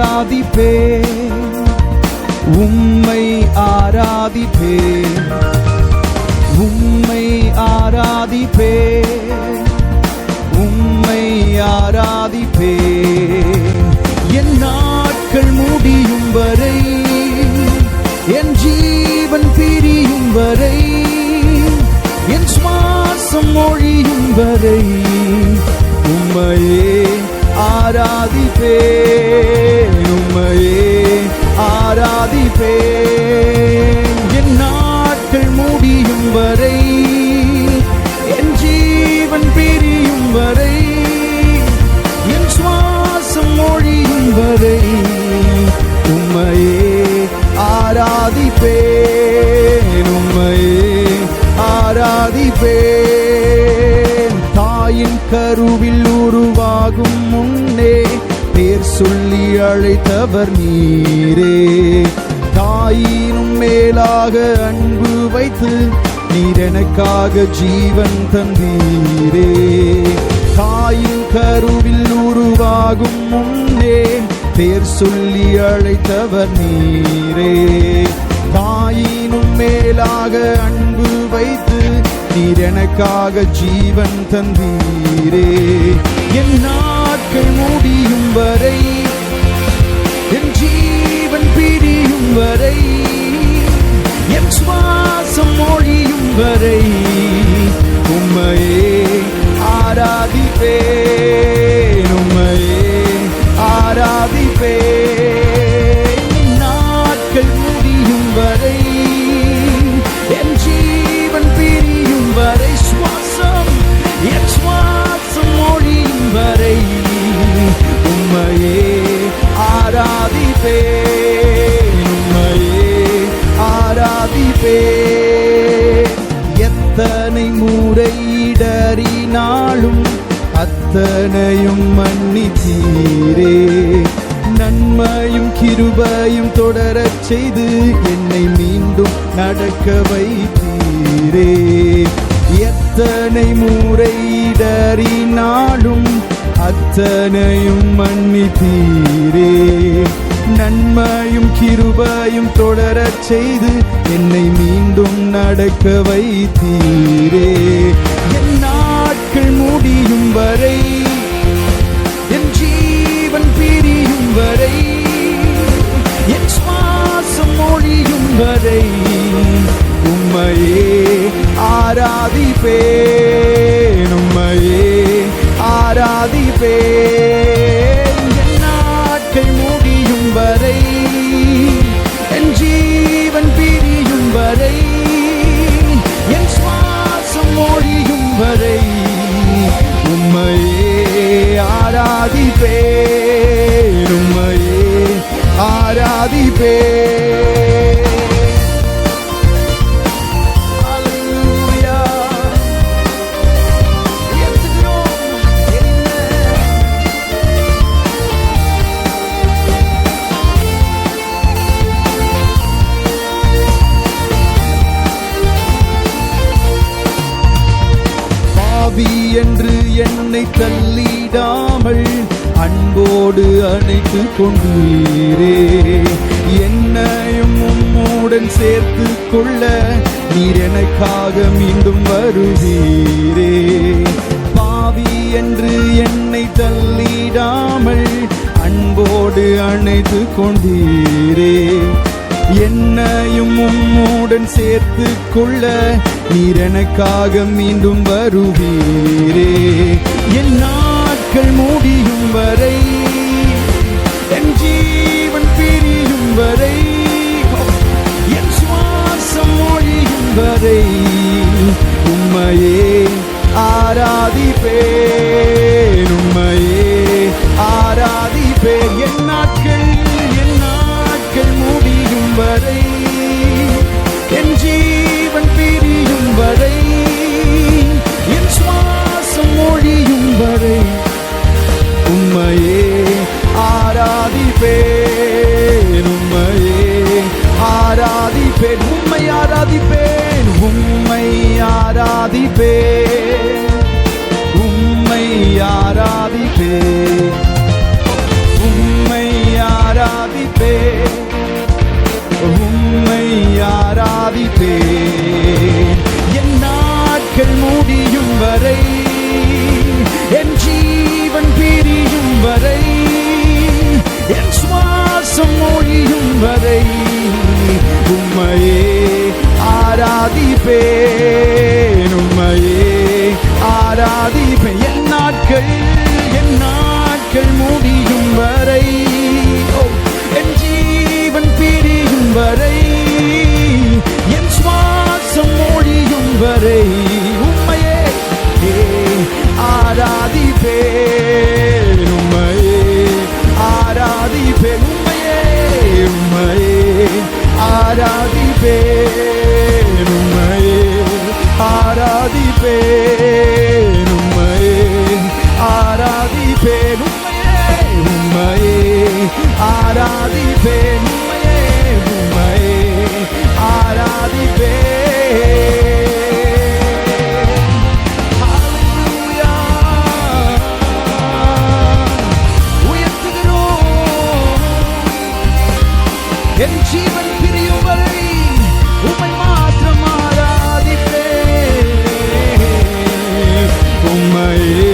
ஆராதிப்பே உம்மை ஆராதிப்பே உம்மை ஆராதிப்பே உம்மை ஆராதிப்பே என் நாட்கள் முடியும் வரை என் ஜீவன் பிரியும் வரை என் சுவாசம் மொழியும் வரை உம்மையே ஆராதிப்பே உம்மையே ஆராதிப்பே என் நாட்கள் முடியும் வரை கருவில் உருவாகும் முன்னே பேர் சொல்லி அழைத்தவர் நீரே. தாயினும் மேலாக அன்பு வைத்து நீர் எனக்காக ஜீவன் தந்தீரே. தாயின் கருவில் உருவாகும் முன்னே பேர் சொல்லி அழைத்தவர் நீரே. தாயினும் மேலாக அன்பு வைத்து நீர் எனக்காக ஜீவன் தந்தீரே. என் நாட்கள் முடியும் வரை என் ஜீவன் பிரியும் வரை என் சுவாசம் மொழியும் வரை ஆராதிப்பேன் உம்மையே ஆராதிப்பேன் எத்தனை முறையிடறினாலும் அத்தனையும் மன்னித்தீரே. நன்மையும் கிருபையும் தொடரச் செய்து என்னை மீண்டும் நடக்க வைத்தீரே. எத்தனை முறையிடறினாலும் அத்தனையும் மன்னித்தீரே. நன்மையும் கிருபையும் தொடரச் செய்து என்னை மீண்டும் நடக்க வைத்தீரே. என் நாட்கள் முடியும் வரை என் ஜீவன் பிரியும் வரை என் சுவாசம் மொழியும் வரை உம்மையே ஆராதிப்பேன் உம்மையே ஆராதிப்பேன். பாவி என்று என்னை தள்ளிடாமல் அன்போடு அணைத்து கொண்டீரே. என்னையும் உம்முடன் சேர்த்து கொள்ள நீர் எனக்காக மீண்டும் வருவீரே. பாவி என்று என்னை தள்ளிடாமல் அன்போடு அணைத்து கொண்டீரே. என்னையும் உம்முடன் சேர்த்து கொள்ள நீர் எனக்காக மீண்டும் வருவீரே. என் கண்கள் மூடியும் வரை என் ஜீவன் பிரியும் வரை என் சுவாசம் மொழியும் வரை உண்மையே ஆராதிப்பே ஆராதிப்பே உம்மை ஆராதிப்பே என் நாட்கள் முடியும் வரை என் ஜீவன் பிரியும் வரை என் சுவாசம் மொழியும் வரை உம்மையே ஆராதிப்பேன் உம்மையே ஆராதிப்பேன். என் நாட்கள் என் நாட்கள் முடியும் ஆராதிப்பேன் உம்மையே ஆராதிப்பேன் உம்மையே உம்மையே ஆராதிப்பேன் உம்மையே உம்மையே ஆராதிப்பேன் என் ஜீவன் பிரியும் வரை Come on, my.